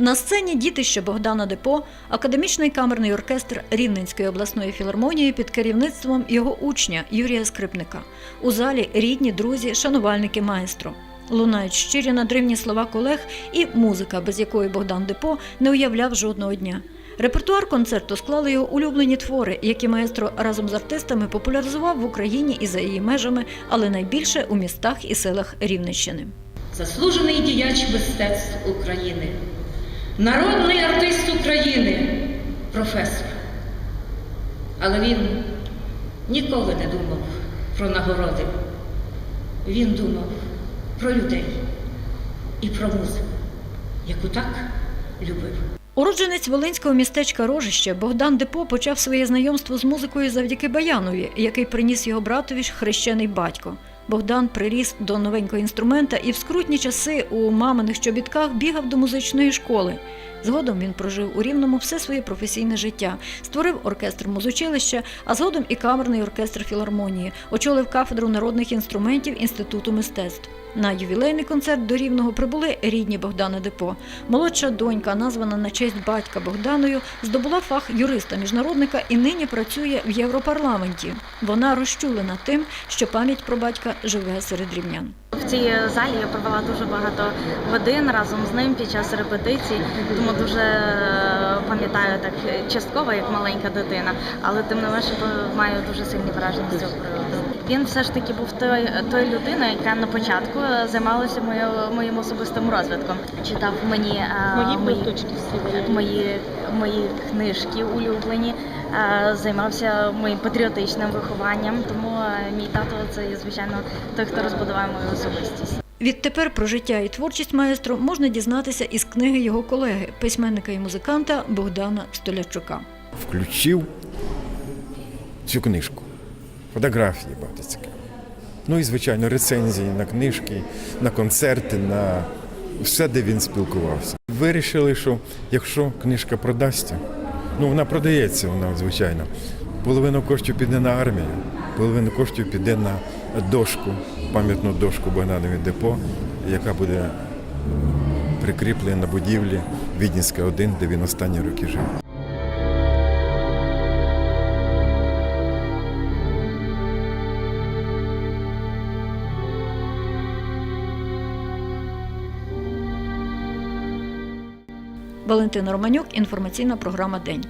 На сцені дітище Богдана Депо, академічний камерний оркестр Рівненської обласної філармонії під керівництвом його учня Юрія Скрипника. У залі рідні, друзі, шанувальники маестро. Лунають щирі надривні слова колег і музика, без якої Богдан Депо не уявляв жодного дня. Репертуар концерту склали його улюблені твори, які маестро разом з артистами популяризував в Україні і за її межами, але найбільше у містах і селах Рівненщини. заслужений діяч мистецтв України, народний артист України, професор. Але він ніколи не думав про нагороди. Він думав про людей і про музику, яку так любив. Уродженець волинського містечка Рожище Богдан Депо почав своє знайомство з музикою завдяки Баянові, який приніс його братові ж хрещений батько. Богдан приріс до новенького інструмента і в скрутні часи у маминих чобітках бігав до музичної школи. Згодом він прожив у Рівному все своє професійне життя, створив оркестр музучилища, а згодом і камерний оркестр філармонії, очолив кафедру народних інструментів Інституту мистецтв. На ювілейний концерт до Рівного прибули рідні Богдана Депо. Молодша донька, названа на честь батька Богданою, здобула фах юриста-міжнародника і нині працює в Європарламенті. Вона розчулена тим, що пам'ять про батька живе серед рівнян. Цій залі я провела дуже багато годин разом з ним під час репетицій, тому дуже е, пам'ятаю так частково, як маленька дитина, але тим не менше маю дуже сильні враження з цього приводу. Він все ж таки був той, той людиною, яка на початку займалася моє, моїм особистим розвитком. Читав мені е, Мої мої, книжки мої, мої книжки улюблені, е, займався моїм патріотичним вихованням. Тому е, мій тато це звичайно той, хто розбудував мою особистість. Відтепер про життя і творчість маестро можна дізнатися із книги його колеги, письменника і музиканта Богдана Столярчука. включив цю книжку. Фотографії багато цікаві. Ну і, звичайно, рецензії на книжки, на концерти, на все, де він спілкувався. Вирішили, що якщо книжка продасться, ну вона продається, вона, звичайно. Половину коштів піде на армію, половину коштів піде на дошку, пам'ятну дошку Богданові депо, яка буде прикріплена на будівлі Віднінська 1, де він останні роки жив. Валентина Романюк, інформаційна програма День.